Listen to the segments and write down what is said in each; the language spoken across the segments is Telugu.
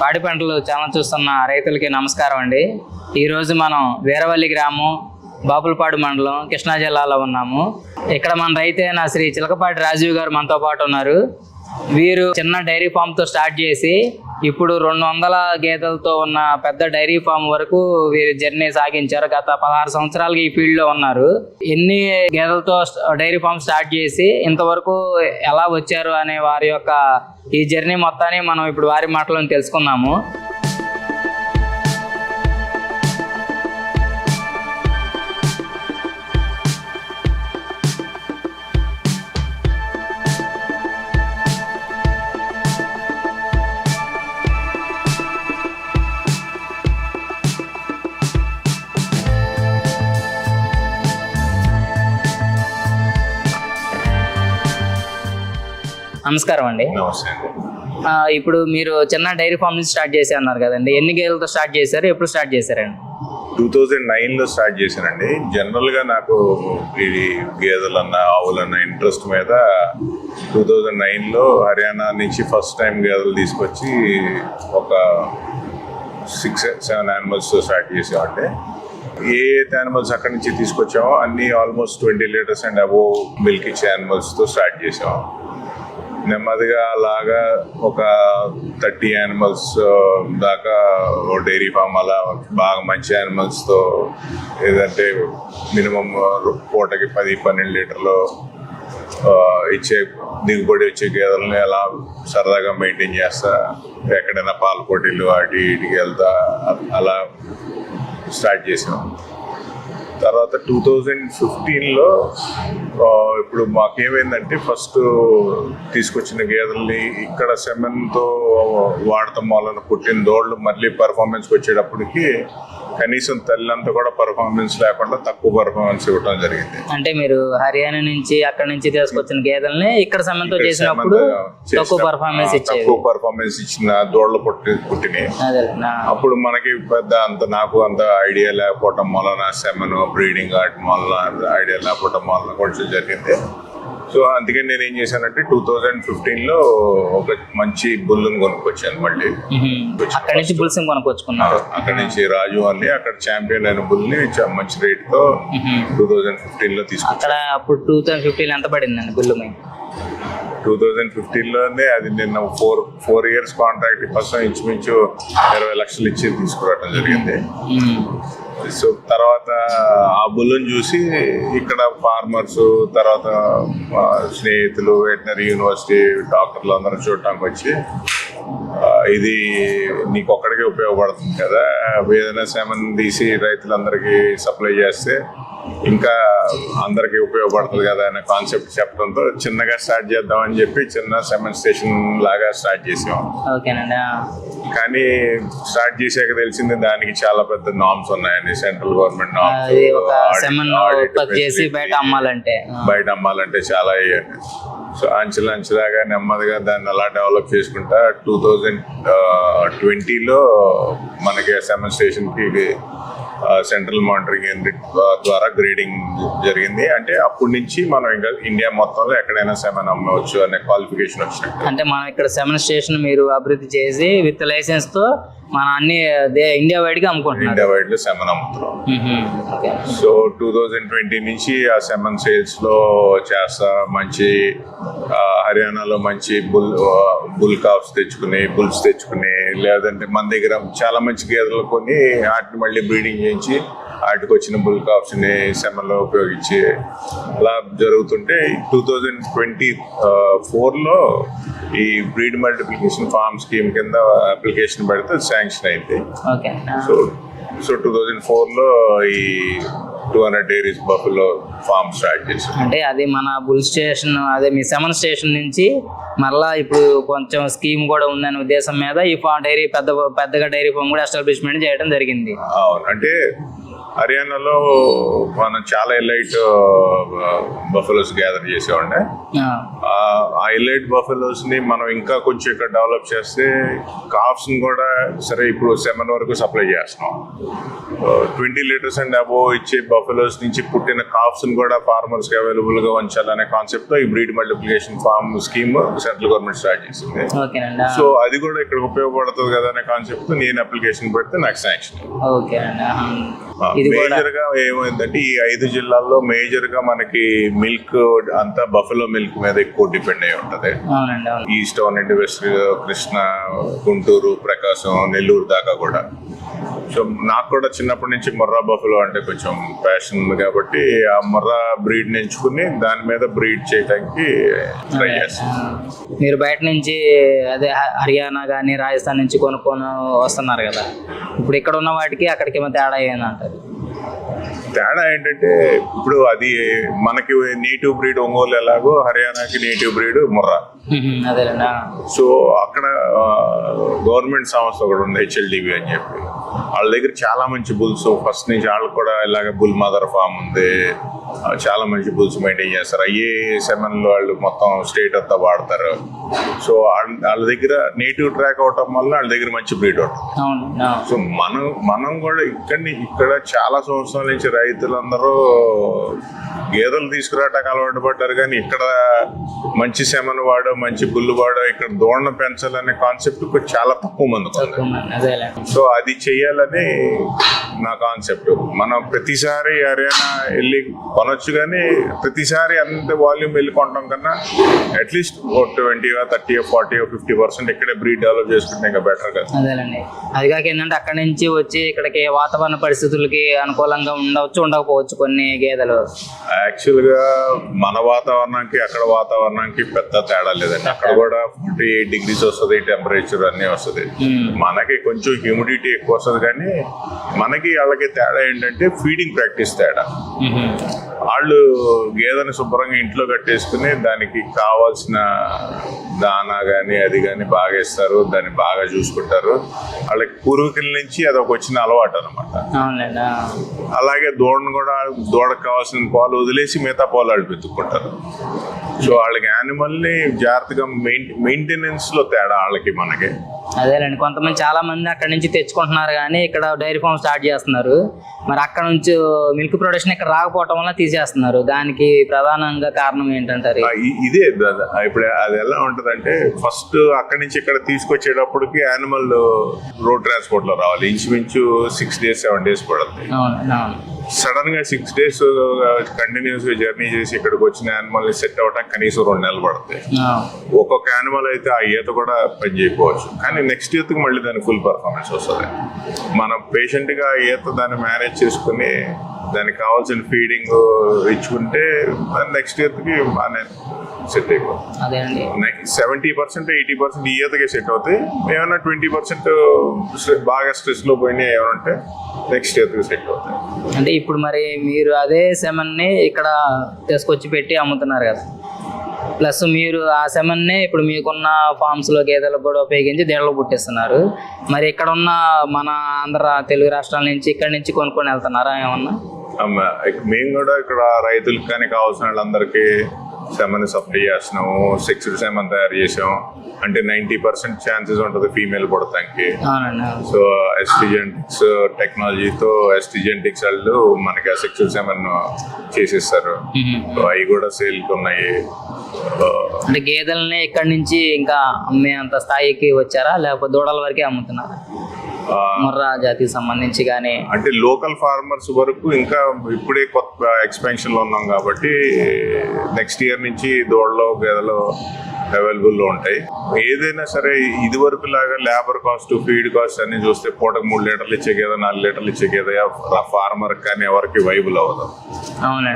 పాడి పంటలు ఛానల్ చూస్తున్న రైతులకి నమస్కారం అండి. ఈరోజు మనం వీరవల్లి గ్రామం బాపులపాడు మండలం కృష్ణా జిల్లాలో ఉన్నాము. ఇక్కడ మన రైతైన శ్రీ చిలకపాటి రాజీవ్ గారు మనతో పాటు ఉన్నారు. వీరు చిన్న డైరీ ఫామ్తో స్టార్ట్ చేసి ఇప్పుడు రెండు వందల గేదెలతో ఉన్న పెద్ద డైరీ ఫామ్ వరకు వీరు జర్నీ సాగించారు. గత పదహారు సంవత్సరాలుగా ఈ ఫీల్డ్లో ఉన్నారు. ఎన్ని గేదెలతో డైరీ ఫామ్ స్టార్ట్ చేసి ఇంతవరకు ఎలా వచ్చారు అనే వారి యొక్క ఈ జర్నీ మొత్తాన్ని మనం ఇప్పుడు వారి మాటలను తెలుసుకుందాము. నమస్కారం అండి. ఇప్పుడు మీరు చిన్న డైరీ ఫామ్ నుంచి స్టార్ట్ చేసి అన్నారు కదండి. ఎన్ని గేదెలతో స్టార్ట్ చేశారు? ఎప్పుడు స్టార్ట్ చేశారండి? టూ థౌజండ్ నైన్లో స్టార్ట్ చేశానండి. జనరల్గా నాకు ఇది గేదెలన్నా ఆవులన్నా ఇంట్రెస్ట్ మీద టూ థౌజండ్ నైన్లో హర్యానా నుంచి ఫస్ట్ టైం గేదెలు తీసుకొచ్చి ఒక సిక్స్ సెవెన్ యానిమల్స్తో స్టార్ట్ చేసామంటే ఏ ఏ యానిమల్స్ అక్కడి నుంచి తీసుకొచ్చామో అన్ని almost twenty liters and above milk ఇచ్చే యానిమల్స్తో స్టార్ట్ చేసాము నెమ్మదిగా అలాగా ఒక థర్టీ యానిమల్స్ దాకా డైరీ ఫామ్ అలా బాగా మంచి యానిమల్స్తో ఏదంటే మినిమం పూటకి పది పన్నెండు లీటర్లు ఇచ్చే దిగుబడి వచ్చే గేదెలని అలా సరదాగా మెయింటైన్ చేస్తా. ఎక్కడైనా పాల పోటీలు అటు ఇటుకి వెళ్తా అలా స్టార్ట్ చేసాం. తర్వాత టూ థౌజండ్ ఫిఫ్టీన్లో ఇప్పుడు మాకేమైందంటే ఫస్ట్ తీసుకొచ్చిన గేదెల్ని ఇక్కడ సెమెన్తో వాడతాం వాళ్ళని పుట్టిన దోళ్ళు మళ్ళీ పర్ఫార్మెన్స్కి వచ్చేటప్పటికి కనీసం తల్లంతా కూడా పర్ఫార్మెన్స్ లేకుండా తక్కువ పర్ఫార్మెన్స్ ఇవ్వడం జరిగింది. అంటే మీరు హర్యానా నుంచి అక్కడ నుంచి తీసుకొచ్చిన గేదెల్ని ఇక్కడ సమయంతో చేసినప్పుడు తక్కువ పర్ఫార్మెన్స్ తక్కువ పర్ఫార్మెన్స్ ఇచ్చిన దోళ్ళు పుట్టి పుట్టినాయి. అప్పుడు మనకి పెద్ద అంత నాకు అంత ఐడియా లేకపోవటం వలన సెమెన్ బ్రీడింగ్ ఆడటం వలన ఐడియా లేకపోవటం వలన కొంచెం జరిగింది. సో అందుకని నేను ఏం చేశానంటే టూ థౌజండ్ ఫిఫ్టీన్లో ఒక మంచి బుల్లును కొనుక్కొచ్చాను మళ్ళీ. అక్కడి నుంచి అక్కడ నుంచి రాజు అని అక్కడ ఛాంపియన్ అయిన బుల్ని చ- మంచి రేట్తో మ్మ్. టూ థౌజండ్ ఫిఫ్టీన్లో తీసుకొచ్చాను అక్కడ అప్పుడు టూ థౌసండ్ ఫిఫ్టీన్ ఎంత పడిందండి టూ థౌజండ్ ఫిఫ్టీన్లోనే అది నిన్న ఫోర్ ఫోర్ ఇయర్స్ కాంట్రాక్ట్ కోసం ఇంచుమించు ఇరవై లక్షలు ఇచ్చి తీసుకురావడం జరిగింది. సో తర్వాత ఆ బుల్లును చూసి ఇక్కడ ఫార్మర్స్ తర్వాత స్నేహితులు వెటనరీ యూనివర్సిటీ డాక్టర్లు అందరూ చూడటానికి వచ్చి ఇది నీకు ఒక్కడికే ఉపయోగపడుతుంది కదా. ఏదైనా సెమన్ తీసి రైతులందరికీ సప్లై చేస్తే ఇంకా అందరికీ ఉపయోగపడుతుంది కదా అనే కాన్సెప్ట్ చెప్పడంతో చిన్నగా స్టార్ట్ చేద్దామని చెప్పి చిన్న సెమన్ స్టేషన్ లాగా స్టార్ట్ చేసాం ఓకేనండి. కానీ స్టార్ట్ చేశాక తెలిసింది దానికి చాలా పెద్ద నామ్స్ ఉన్నాయండి సెంట్రల్ గవర్నమెంట్ నామ్స్ చేసి బయట అమ్మాలంటే. బయట అమ్మాలంటే చాలా అయ్యాయి సో అంచెలు అంచెలాగా నెమ్మదిగా దాన్ని అలా డెవలప్ చేసుకుంటా టూ థౌజండ్ ట్వంటీలో మనకి సెమన్ స్టేషన్కి సెంట్రల్ మానిటరింగ్ ద్వారా గ్రేడింగ్ జరిగింది. అంటే అప్పటి నుంచి మనం ఇంకా ఇండియా మొత్తంలో ఎక్కడైనా సెమెన్ అమ్మవచ్చు అనే క్వాలిఫికేషన్ వచ్చినట్టు. అంటే మనం ఇక్కడ సెమెన్ స్టేషన్ మీరు అభివృద్ధి చేసి విత్ లైసెన్స్తో మన అన్ని ఇండియా వైడ్గా అమ్ముకుంటున్నారు. ఇండియా వైడ్లో సెమన్ అమ్ముతున్నాం సో టూ థౌజండ్ ట్వంటీ నుంచి ఆ సెమన్ సేల్స్లో చేస్తా మంచి హర్యానాలో మంచి బుల్ బుల్ కాప్స్ తెచ్చుకుని బుల్స్ తెచ్చుకుని లేదంటే మన దగ్గర చాలా మంచి గేదెలు కొని వాటిని మళ్ళీ బ్రీడింగ్ చేయించి వాటికి వచ్చిన బుల్ కాప్స్ని సెమన్లో ఉపయోగించి అలా జరుగుతుంటే టూ థౌజండ్ ట్వంటీ ఫోర్లో ఈ బ్రీడ్ మల్టిప్లికేషన్ ఫార్మ్ స్కీమ్ కింద అప్లికేషన్ పెడితే శాంక్షన్ అయింది. Okay so so two thousand ఫోర్లో ఈ two hundred dairies buffalo farm start చేశాం అంటే అది మన బుల్ స్టేషన్ అదే మీ సెవెన్ స్టేషన్ నుంచి మరలా ఇప్పుడు కొంచెం స్కీమ్ కూడా ఉందనే ఉద్దేశం మీద ఈ ఫామ్ డైరీ పెద్ద పెద్దగా డైరీ ఫామ్ కూడా ఎస్టాబ్లిష్మెంట్ చేయడం జరిగింది. అవును. అంటే హర్యానాలో మనం చాలా ఎలైట్ బఫెలోస్ గ్యాదర్ చేసేవాడి ఆ, ఎలైట్ బఫెలోస్ని మనం ఇంకా కొంచెం ఇక్కడ డెవలప్ చేస్తే కాఫ్స్ని కూడా సరే ఇప్పుడు సెవెన్ వరకు సప్లై చేస్తున్నాం. ట్వంటీ లీటర్స్ అండ్ అబోవ్ ఇచ్చే బఫెలోస్ నుంచి పుట్టిన కాఫ్స్ని కూడా ఫార్మర్స్కి అవైలబుల్గా ఉంచాలనే కాన్సెప్ట్తో ఈ breed multiplication farm scheme central government start చేసింది. సో అది కూడా ఇక్కడ ఉపయోగపడుతుంది కదా అనే కాన్సెప్ట్ నేను అప్లికేషన్ పెడితే నాకు శాంక్షన్. కూడా మేజర్గా ఏమైందంటే ఈ ఐదు జిల్లాల్లో మేజర్గా మనకి మిల్క్ అంతా బఫెలో మిల్క్ మీద ఎక్కువ డిపెండ్ అయి ఉంటది. అవునండి ఈస్ట్ నుండి వెస్ట్ కృష్ణ గుంటూరు ప్రకాశం నెల్లూరు దాకా కూడా. సో నాకు కూడా చిన్నప్పటి నుంచి మొర్రా బఫెలో అంటే కొంచెం ప్యాషన్ ఉంది కాబట్టి ఆ మొర్రా బ్రీడ్ ఎంచుకుని దాని మీద బ్రీడ్ చేయడానికి ట్రై చేస్తాను మీరు బయట నుంచి అదే హర్యానా కానీ రాజస్థాన్ నుంచి కొనుక్కొని వస్తున్నారు కదా. ఇప్పుడు ఇక్కడ ఉన్న వాటికి అక్కడికి ఏమో తేడా ఏందంటారు? తేడా ఏంటంటే ఇప్పుడు అది మనకి నేటివ్ బ్రీడ్ ఒంగోలు ఎలాగో హర్యానాకి నేటివ్ బ్రీడ్ ముర్రా. సో అక్కడ గవర్నమెంట్ సంస్థ ఒకటి ఉంది హెచ్ఎల్డిబి అని చెప్పి. వాళ్ళ దగ్గర చాలా మంచి బుల్స్. ఫస్ట్ నుంచి వాళ్ళకి కూడా ఇలాగ బుల్ మదర్ ఫామ్ ఉంది. చాలా మంచి బుల్స్ మెయింటైన్ చేస్తారు. అయ్యే సెమెన్ వాళ్ళు మొత్తం స్టేట్ అంతా వాడతారు. సో వాళ్ళ వాళ్ళ దగ్గర నేటివ్ ట్రాక్ అవటం వల్ల వాళ్ళ దగ్గర మంచి బ్రీడ్ ఉంటుంది. సో మనం మనం కూడా ఇక్కడిని ఇక్కడ చాలా సంవత్సరాల నుంచి రైతులందరూ గేదెలు తీసుకురావటానికి అలవాటు పడ్డారు. కానీ ఇక్కడ మంచి సెమను వాడో మంచి బుల్లు వాడో ఇక్కడ దూడను పెంచాలనే కాన్సెప్ట్ ఇప్పుడు చాలా తక్కువ అదేలేండి సో అది చెయ్యాలని నా కాన్సెప్ట్ మనం ప్రతిసారి హర్యానా వెళ్ళి కొనొచ్చు కానీ ప్రతిసారి అంత వాల్యూమ్ వెళ్ళి కొనడం కన్నా at least twenty thirty forty fifty percent ఇక్కడే బ్రీడ్ డెవలప్ చేసుకుంటే ఇంకా బెటర్ కదా. అది కాక ఏంటంటే అక్కడ నుంచి వచ్చి ఇక్కడికి వాతావరణ పరిస్థితులకి అనుకూలంగా ఉండవచ్చు ఉండకపోవచ్చు కొన్ని గేదెలు. యాక్చువల్గా మన వాతావరణానికి అక్కడ వాతావరణానికి పెద్ద తేడా లేదండి అక్కడ కూడా ఫార్టీ ఎయిట్ డిగ్రీస్ వస్తుంది టెంపరేచర్ అన్ని వస్తుంది. మనకి కొంచెం హ్యూమిడిటీ ఎక్కువ వస్తుంది కానీ మనకి వాళ్ళకి తేడా ఏంటంటే ఫీడింగ్ ప్రాక్టీస్ తేడా. వాళ్ళు గేదెని శుభ్రంగా ఇంట్లో కట్టేసుకుని దానికి కావాల్సిన దానా కానీ అది కానీ బాగా ఇస్తారు దాన్ని బాగా చూసుకుంటారు. వాళ్ళకి పూర్వీకుల నుంచి అది ఒక వచ్చిన అలవాటు అనమాట అలాగే దూడను కూడా దూడకు కావాల్సిన పాలు వదిలేసి మిగతా పాలు వాళ్ళు వెతుక్కుంటారు సో వాళ్ళకి యానిమల్ని జాగ్రత్తగా మెయిన్ మెయింటెనెన్స్లో తేడా వాళ్ళకి మనకి. అదేలేండి. కొంతమంది చాలా మంది అక్కడ నుంచి తెచ్చుకుంటున్నారు కానీ ఇక్కడ డైరీ ఫామ్ స్టార్ట్ చేస్తున్నారు. మరి అక్కడ నుంచి మిల్క్ ప్రొడక్షన్ ఇక్కడ రాకపోవటం వల్ల తీసేస్తున్నారు. దానికి ప్రధానంగా కారణం ఏంటంటారు? ఇదే ఇప్పుడు అది ఎలా ఉంటదంటే ఫస్ట్ అక్కడి నుంచి ఇక్కడ తీసుకొచ్చేటప్పటికి యానిమల్ రోడ్ ట్రాన్స్పోర్ట్లో రావాలి. ఇంచుమించు సిక్స్ డేస్ సెవెన్ డేస్ పడుతుంది సడన్గా సిక్స్ డేస్ కంటిన్యూస్గా జర్నీ చేసి ఇక్కడికి వచ్చిన యానిమల్ని సెట్ అవడానికి కనీసం రెండు నెలలు పడుతుంది ఆ, ఒక్కొక్క యానిమల్ అయితే ఆ ఈత కూడా పని చేయకపోవచ్చు కానీ నెక్స్ట్ ఈతకి మళ్ళీ దాని ఫుల్ పర్ఫార్మెన్స్ వస్తుంది. మనం పేషెంట్గా ఆ ఈత దాన్ని మేనేజ్ చేసుకుని దానికి కావాల్సిన ఫీడింగ్ ఇచ్చుకుంటే నెక్స్ట్ ఈతకి బాగానే సెట్ అయిపోతుంది. సెవెంటీ పర్సెంట్ ఎయిటీ పర్సెంట్ ఈ ఈతకే సెట్ అవుతాయి. ఏమైనా ట్వంటీ పర్సెంట్ బాగా స్ట్రెస్లో పోయినాయి ఏమైనా ఉంటే నెక్స్ట్ ఈతకి సెట్ అవుతాయి. అంటే ఇప్పుడు మరి మీరు అదే సెమన్ని ఇక్కడ తీసుకొచ్చి పెట్టి అమ్ముతున్నారు కదా. ప్లస్ మీరు ఆ సెమన్నే ఇప్పుడు మీకున్న ఫామ్స్లో గేదెలకు కూడా ఉపయోగించి దీనిలో పుట్టిస్తున్నారు? మరి ఇక్కడ ఉన్న మన ఆంధ్ర తెలుగు రాష్ట్రాల నుంచి ఇక్కడ నుంచి కొనుక్కొని వెళ్తున్నారా ఏమన్నా? మేము కూడా ఇక్కడ రైతులకు కానీ కావాల్సిన వాళ్ళందరికీ సెమన్ సప్లై చేస్తున్నాము సెక్స్డ్ సెమన్ తయారు చేసాం అంటే నైంటీ పర్సెంట్ ఛాన్సెస్ ఉంటుంది ఫీమేల్ పుడతానికి. సో ఎస్టిజెంటిక్స్ టెక్నాలజీతో ఎస్టిజెంటిక్స్ వాళ్ళు మనకి ఆ సెక్స్డ్ సెమన్ చేసేస్తారు. అవి కూడా సేల్కి ఉన్నాయి. అంటే గేదెలని ఇక్కడ నుంచి ఇంకా అమ్మే అంత స్థాయికి వచ్చారా? లేకపోతే దూడల వరకే అమ్ముతున్నారా? ముర్రా జాతికి సంబంధించి కానీ అంటే లోకల్ ఫార్మర్స్ వరకు ఇంకా ఇప్పుడే కొత్త ఎక్స్పెన్షన్లో ఉన్నాం కాబట్టి నెక్స్ట్ ఇయర్ నుంచి దూడలో గేదెలు అవైలబుల్లో ఉంటాయి. ఏదైనా సరే ఇది వరకు లాగా లేబర్ కాస్ట్ ఫీడ్ కాస్ట్ అన్ని చూస్తే పూటకు మూడు లీటర్లు ఇచ్చే గేదె నాలుగు లీటర్లు ఇచ్చే గేదె ఫార్మర్ కానీ ఎవరికి వైబుల్ అవ్వదు.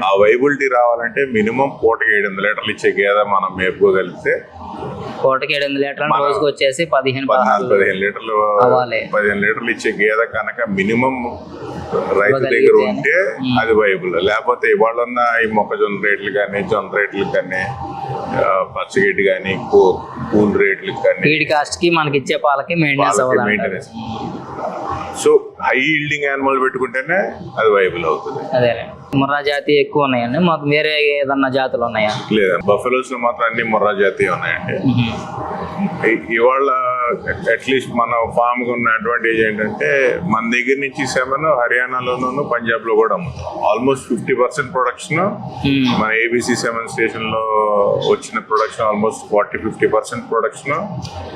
ఆ వైబిలిటీ రావాలంటే మినిమం పూటకి ఏడు ఎనిమిది లీటర్లు ఇచ్చే గేదె మనం మేపుకోగలిగితే పూటకి ఏడు ఎనిమిది లీటర్లు రోజుకి వచ్చేసి పదిహేను పదిహేను లీటర్లు. పదిహేను లీటర్లు ఇచ్చే గేదె కనుక మినిమం రైతు దగ్గర. ఉంటే అది వైబుల్ లేకపోతే ఇవాళ ఉన్న ఈ మొక్కజొన్న రేట్లు కానీ జొన్న రేట్లు కానీ పచ్చగడ్డి కానీ కూల్ రేట్లు కానీ ఫీడ్ కాస్ట్కి మనకి ఇచ్చే పాలకి maintenance so high yielding animal పెట్టుకుంటేనే అది వైబుల్ అవుతుంది. అదే ముర్రా జాతి ఎక్కువ ఉన్నాయండి. మాకు వేరే ఏదన్నా జాతులు ఉన్నాయా? లేదా? బఫెలోస్లో మాత్రం అన్ని మొర్రా జాతి ఉన్నాయండి. ఇవాళ అట్లీస్ట్ మన ఫామ్కు ఉన్న అడ్వాంటేజ్ ఏంటంటే మన దగ్గర నుంచి సెవెన్ హర్యానాలోను పంజాబ్లో కూడా అమ్ముతాం. ఆల్మోస్ట్ ఫిఫ్టీ పర్సెంట్ ప్రొడక్షన్ మన ఏబిసి సెవెన్ స్టేషన్లో వచ్చిన production almost forty fifty percent production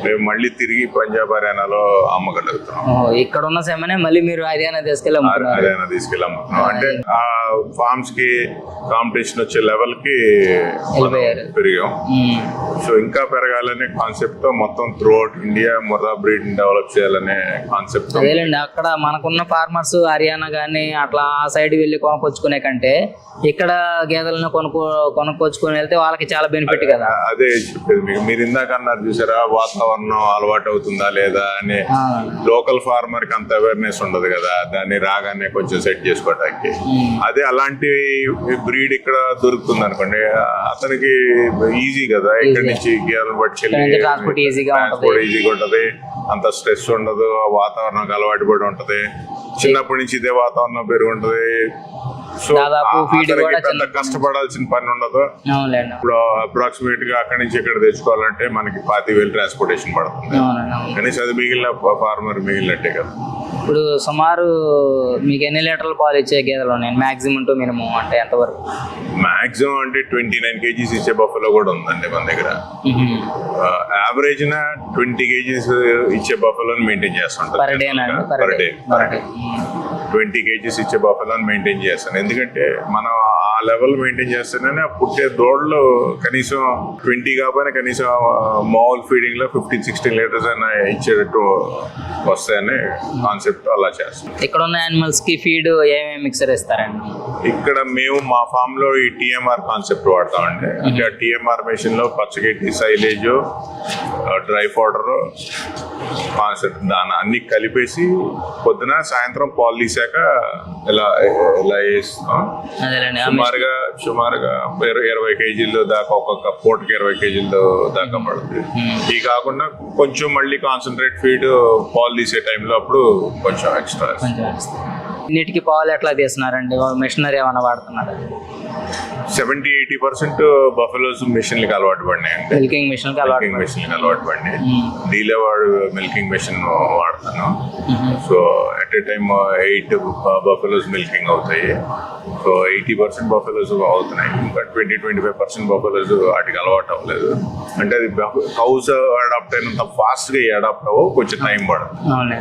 మేము మళ్ళీ తిరిగి పంజాబ్ హర్యానాలో అమ్మగలుగుతాం. ఇక్కడ ఉన్న సెమనే మళ్ళీ మీరు హర్యానా తీసుకెళ్ళి అమ్ముతున్నారు. హర్యానా తీసుకెళ్ళి అమ్ముతున్నాం. అంటే ఆ ఫార్మ్స్కి కాంపిటీషన్ వచ్చే లెవెల్కి మనం వెళ్ళిపోయారు. పెరిగాం. సో ఇంకా పెరగాలనే కాన్సెప్ట్తో మొత్తం through out India Murrah breed develop చేయాలనే కాన్సెప్ట్తో. అదేలేండి అక్కడ మనకున్న ఫార్మర్స్ హర్యానా కానీ అట్లా ఆ సైడ్ వెళ్ళి కొనుక్కొచ్చుకునే కంటే ఇక్కడ గేదెలను కొనుక్కో కొనుక్కొచ్చుకొని వెళ్తే వాళ్ళకి చాలా బెనిఫిట్ కదా. అదే చెప్పేది మీకు. మీరు ఇందాక అన్నారు చూసారా వాతావరణం అలవాటు అవుతుందా లేదా అని. ఆ, లోకల్ ఫార్మర్కి అంత అవేర్నెస్ ఉండదు కదా దాన్ని రాగానే కొంచెం సెట్ చేసుకోవడానికి. అదే అలాంటి బ్రీడ్ ఇక్కడ దొరుకుతుంది అనుకోండి. అతనికి ఈజీ కదా ఇక్కడ నుంచి గేదెలను పట్టుకెళ్ళి transport ఈజీగా ఉంటది. అంత స్ట్రెస్ ఉండదు వాతావరణం అలవాటు పడి ఉంటది. చిన్నప్పటి నుంచి ఇదే వాతావరణం పెరిగి ఉంటది. సో పెద్ద కష్టపడాల్సిన పని ఉండదు. ఇప్పుడు అప్రాక్సిమేట్గా అక్కడి నుంచి ఇక్కడ తెచ్చుకోవాలంటే మనకి పాతి వేలు ట్రాన్స్పోర్టేషన్ పడుతుంది కనీసం అది మిగిలిన ఫార్మర్ మిగిలినట్టే కదా. ఇప్పుడు సుమారు మీకు ఎన్ని లీటర్ల పాలు ఇచ్చే గేదెలు ఉన్నాయి? మాక్సిమం టు మినిమం అంటే ఎంతవరకు? మాక్సిమం అంటే ట్వంటీ నైన్ కేజీస్ ఇచ్చే బఫెలో కూడా ఉందండి మన దగ్గర. యావరేజ్ ట్వంటీ కేజీస్ ఇచ్చే బఫెలోని మెయింటైన్ చేస్తుంటారు. Per day per day twenty kgs ఇచ్చే బఫెలోని మెయింటైన్ చేస్తాను. ఎందుకంటే మనం ఆ లెవెల్ మెయింటైన్ చేస్తేనే ఆ పుట్టే దోళ్ళు కనీసం ట్వంటీ కాకపోయినా కనీసం మామూలు ఫీడింగ్లో ఫిఫ్టీన్ సిక్స్టీన్ లీటర్స్ అయినా ఇచ్చేటట్టు వస్తాయని కాన్సెప్ట్ అలా చేస్తాం. ఇక్కడ ఉన్న యానిమల్స్కి ఫీడ్ ఏమేమి మిక్సర్ ఇస్తారండి ఇక్కడ మేము మా ఫామ్లో ఈ టిఎంఆర్ కాన్సెప్ట్ వాడతామండి. అంటే ఆ టిఎంఆర్ మెషిన్లో పచ్చగడ్డి సైలేజ్ డ్రై పౌడర్ కాన్సెప్ట్ దాని అన్ని కలిపేసి పొద్దున సాయంత్రం పాలు తీసాక ఇలా ఇలా వేస్తాం అదేలేండి ఆ సుమారుగా సుమారుగా ఇరవై ఇరవై కేజీలు దాకా ఒక్కొక్క పూటకి ఇరవై కేజీలు దాకా పడుతుంది. ఇది కాకుండా కొంచెం మళ్ళీ కాన్సన్ట్రేట్ ఫీడ్ పాలు తీసే టైంలో అప్పుడు కొంచెం ఎక్స్ట్రా ఇన్నిటికి పాలు ఎట్లా తీస్తున్నారండి? మిషనరీ ఏమైనా వాడుతున్నారా? సెవెంటీ ఎయిటీ పర్సెంట్ బఫెలోస్ మిషన్లకి అలవాటు పడినాయండి. మిల్కింగ్ మిషన్ మిల్కింగ్ మెషిన్కి అలవాటు పడినాయి. డీలే వాడు మిల్కింగ్ మెషిన్ వాడతాను so at a time eight buffaloes milking అవుతాయి. సో ఎయిటీ పర్సెంట్ బఫెలోస్ అవుతున్నాయి. ఇంకా twenty twenty five percent buffaloes వాటికి అలవాటు అవ్వలేదు. అంటే అది కౌస్ అడాప్ట్ అయినంత ఫాస్ట్గా అడాప్ట్ అవ్వవు కొంచెం టైం పడుతుంది.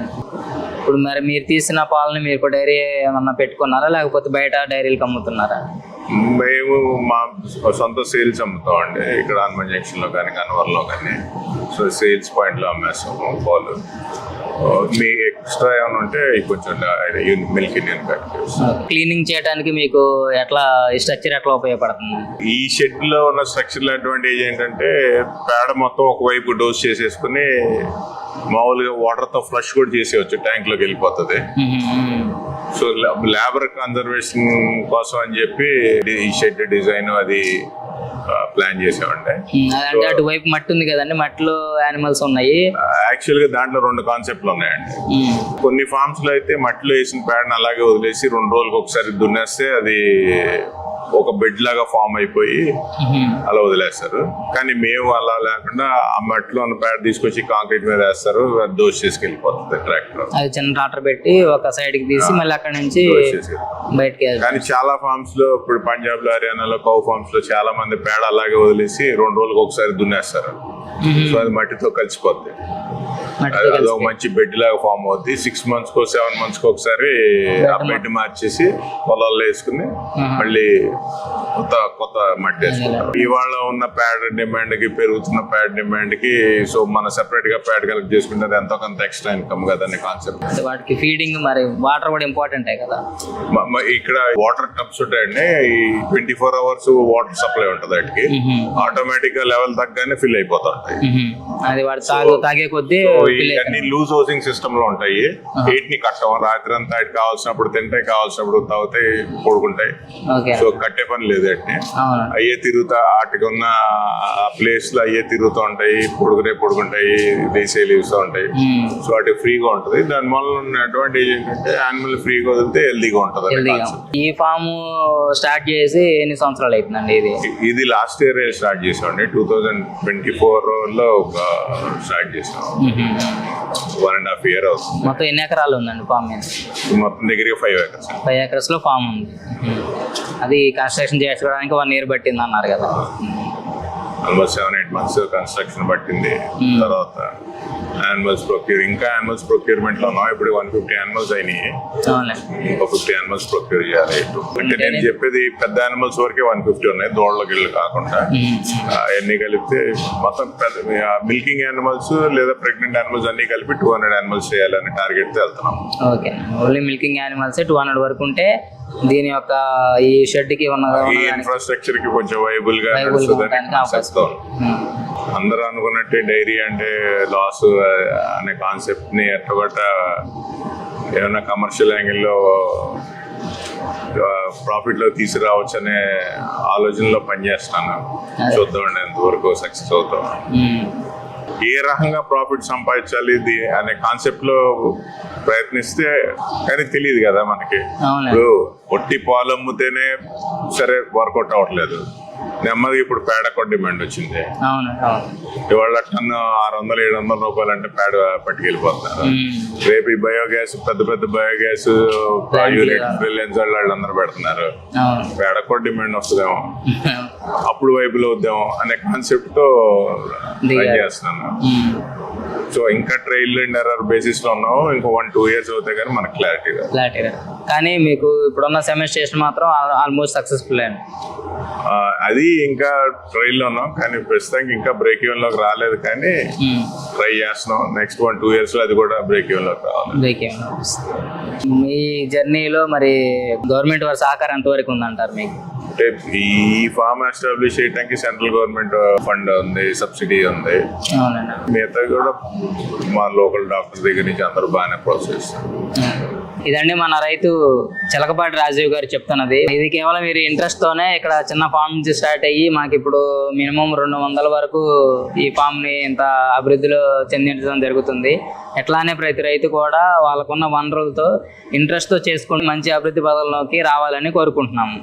ఇప్పుడు మరి మీరు తీసిన పాలని మీరు డైరీ ఏమన్నా పెట్టుకున్నారా? లేకపోతే బయట డైరీలకు అమ్ముతున్నారా మేము మా సొంత సేల్స్ అమ్ముతామండి ఇక్కడ హనుమాన్ జంక్షన్లో కానీ కన్వర్లో కానీ. సో సేల్స్ పాయింట్లో అమ్మేస్తాము పాలు. మీ ఎక్స్ట్రా ఏమైనా ఉంటే కొంచెం మిల్క్ ఇండియన్ క్లీనింగ్ చేయడానికి మీకు ఎట్లా ఈ స్ట్రక్చర్ ఎట్లా ఉపయోగపడుతుంది? ఈ షెడ్లో ఉన్న స్ట్రక్చర్ అడ్వాంటేజ్ ఏంటంటే పేడ మొత్తం ఒకవైపు డోస్ చేసేసుకుని మామూలుగా వాటర్తో ఫ్లష్ కూడా చేసేయచ్చు ట్యాంక్లోకి వెళ్ళిపోతుంది. సో లేబర్ కన్జర్వేషన్ కోసం అని చెప్పి ఈ షెడ్ డిజైన్ అది ప్లాన్ చేసామండి. అంటే అటువైపు మట్టి ఉంది కదండి మట్టిలో యానిమల్స్ ఉన్నాయి. యాక్చువల్గా దాంట్లో రెండు కాన్సెప్ట్లు ఉన్నాయండి. కొన్ని ఫార్మ్స్లో అయితే మట్టిలో వేసిన పేడని అలాగే వదిలేసి రెండు రోజులకు ఒకసారి దున్నేస్తే అది ఒక బెడ్ లాగా ఫామ్ అయిపోయి. అలా వదిలేస్తారు. కానీ మేము అలా లేకుండా ఆ మట్టిలో ఉన్న పేడ తీసుకొచ్చి కాంక్రీట్ మీద వేస్తారు దోష చేసుకెళ్ళిపోతుంది ట్రాక్టర్ అది చిన్న ట్రాక్టర్ పెట్టి ఒక సైడ్కి తీసి మళ్ళీ అక్కడ నుంచి బయటకి కానీ చాలా ఫార్మ్స్లో ఇప్పుడు పంజాబ్లో హర్యానాలో కౌ ఫార్మ్స్లో చాలా మంది పేడ అలాగే వదిలేసి రెండు రోజులకు ఒకసారి దున్నేస్తారు. సో అది మట్టితో కలిసిపోద్ది. మట్టితో అది- మంచి బెడ్ లాగా ఫామ్ అవుద్ది. సిక్స్ మంత్స్ కో సెవెన్ మంత్స్కి ఒకసారి ఆ బెడ్ మార్చేసి పొలాల్లో వేసుకుని మళ్ళీ కొత్త కొత్త మట్టి వేసుకుంటాం. ఇవాళ ఉన్న ప్యాడ్ డిమాండ్కి పెరుగుతున్న ప్యాడ్ డిమాండ్కి సో మనం సెపరేట్గా ప్యాడ్ కలెక్ట్ చేసుకుంటే అది ఎంతో కొంత ఎక్స్ట్రా ఇన్కమ్ కదా అనే కాన్సెప్ట్ వాటికి ఫీడింగ్ మరి వాటర్ కూడా ఇంపార్టెంట్ కదా? ఇక్కడ వాటర్ టబ్స్ ఉంటాయండి. ఈ twenty four hours water supply ఉంటుంది వాటికి. ఆటోమేటిక్గా లెవెల్ తగ్గగానే ఫిల్ అయిపోతుంటాయి. అది వాడు తాగే కొద్దీ పిల్లలు. అన్ని లూజ్ హౌసింగ్ సిస్టమ్లో ఉంటాయి. హీట్ని కట్టం రాత్రి అంతా కావాల్సినప్పుడు తింటాయి కావాల్సినప్పుడు తాగుతాయి పడుకుంటాయి. ఓకే. సో కట్టే పని లేదు అట్నే అయ్యే తిరుగుతా వాటికి ఉన్న ప్లేస్లో అయ్యే తిరుగుతూ ఉంటాయి పొడుగునే పొడుగుంటాయి లేసే లేస్తూ ఉంటాయి. సో వాటి ఫ్రీగా ఉంటుంది. దాని వల్ల ఉన్న అడ్వాంటేజ్ ఏంటంటే యానిమల్ ఫ్రీగా వదిలితే హెల్దీగా ఉంటుంది. ఈ ఫామ్ స్టార్ట్ చేసి ఎన్ని సంవత్సరాలు అవుతుందండి ఇది? ఇది లాస్ట్ ఇయర్ స్టార్ట్ చేసామండి. టూ థౌజండ్ ట్వంటీ ఫోర్లో ఒక స్టార్ట్ చేసాం. వన్ అండ్ హాఫ్ ఇయర్ అవుతుంది. మొత్తం ఎన్ని ఎకరాలు ఉందండి ఫామ్ మీద? మొత్తం దగ్గర ఫైవ్ ఏకర్స్ ఫైవ్ ఎకర్స్లో ఫామ్ ఉంది. మ్మ్. అది కన్స్ట్రక్షన్ చేసుకోవడానికి వన్ ఇయర్ పట్టింది అన్నారు కదా. Almost seven eight months construction పట్టింది. Hmm. తర్వాత యానిమల్స్ ప్రొక్యూర్ ఇంకా యానిమల్స్ ప్రొక్యూర్మెంట్లో ఉన్నాం ఇప్పుడు వన్ ఫిఫ్టీ యానిమల్స్ అయినాయి. ఇంకో ఫిఫ్టీ యానిమల్స్ ప్రొక్యూర్ చేయాలి అంటే నేను చెప్పేది పెద్ద యానిమల్స్ వరకే వన్ ఫిఫ్టీ ఉన్నాయి దోళ్ళ గిళ్ళు కాకుండా. అన్ని కలిపితే మొత్తం మిల్కింగ్ యానిమల్స్ లేదా ప్రెగ్నెంట్ యానిమల్స్ అన్ని కలిపి టూ హండ్రెడ్ యానిమల్స్ చేయాలని టార్గెట్తో వెళ్తున్నాం. Okay. Only milking animals two hundred వరకు ఉంటే దీని యొక్క ఈ షెడ్కి ఉన్న ఇన్ఫ్రాస్ట్రక్చర్కి కొంచెం వైబుల్గా అందరూ అనుకున్నట్టే డైరీ అంటే లాస్ అనే కాన్సెప్ట్ని ఎట్టగొట్ట ఏమైనా కమర్షియల్ యాంగిల్లో ప్రాఫిట్లో తీసుకురావచ్చు అనే ఆలోచనలో పనిచేస్తాను చూద్దామండి ఎంతవరకు సక్సెస్ అవుతాం. ఏ రకంగా ప్రాఫిట్ సంపాదించాలి ఇది అనే కాన్సెప్ట్లో ప్రయత్నిస్తే కానీ తెలియదు కదా మనకి. ఇప్పుడు ఒట్టి పాలు అమ్ముతేనే సరే వర్కౌట్ అవ్వట్లేదు. నెమ్మదిగా ఇప్పుడు పేడ కూడా డిమాండ్ వచ్చింది. ఇవాళ టన్ను ఆరు వందలు ఏడు వందల రూపాయలు అంటే పేడ పట్టుకెళ్ళిపోతున్నారు. రేపు ఈ బయోగ్యాస్ పెద్ద పెద్ద బయోగ్యాస్? రిలయన్స్ వాళ్ళు వాళ్ళందరూ పెడుతున్నారు. పేడ కూడా డిమాండ్ వస్తుందేమో. అప్పుడు వైపులో వద్దాము అనే కాన్సెప్ట్తో చేస్తున్నాను. సో ఇంకా ట్రైల్ అండ్ ఎర్రర్ బేసిస్లో ఉన్నాము ఇంకో వన్ టూ ఇయర్స్ అవుతాయి కానీ మనకు క్లారిటీ రాదు క్లారిటీగా కానీ మీకు ఇప్పుడున్న సెమిస్టేషన్ మాత్రం ఆల్మోస్ట్ సక్సెస్ఫుల్ అండి ఆ, అది ఇంకా ట్రైల్లో ఉన్నాం. కానీ ప్రస్తుతానికి ఇంకా బ్రేక్ ఈవెన్లోకి రాలేదు. కానీ. ట్రై చేస్తున్నాం. నెక్స్ట్ వన్ టూ ఇయర్స్లో అది కూడా బ్రేక్ ఈవెన్లోకి రావాలి. బ్రేక్ వస్తుంది. మీ జర్నీలో మరి గవర్నమెంట్ వారి సహకారం ఎంతవరకు ఉందంటారు మీకు? అంటే ఈ ఫామ్ ఎస్టాబ్లిష్ చేయడానికి సెంట్రల్ గవర్నమెంట్ ఫండ్ ఉంది సబ్సిడీ ఉంది. మిగతా కూడా మా లోకల్ డాక్టర్ దగ్గర నుంచి అందరూ బాగానే ప్రాసెస్ ఇదండి మన రైతు చిలకపాటి రాజీవ్ గారు చెప్తున్నది. ఇది కేవలం మీరు ఇంట్రెస్ట్ తోనే ఇక్కడ చిన్న ఫామ్ నుంచి స్టార్ట్ అయ్యి మనకి ఇప్పుడు మినిమం రెండు వందల వరకు ఈ ఫామ్ని ఇంత అభివృద్ధిలో చెందించడం జరుగుతుంది. ఎట్లానే ప్రతి రైతు కూడా వాళ్ళకున్న వనరులతో ఇంట్రెస్ట్తో చేసుకుని మంచి అభివృద్ధి పదంలోకి రావాలని కోరుకుంటున్నాము.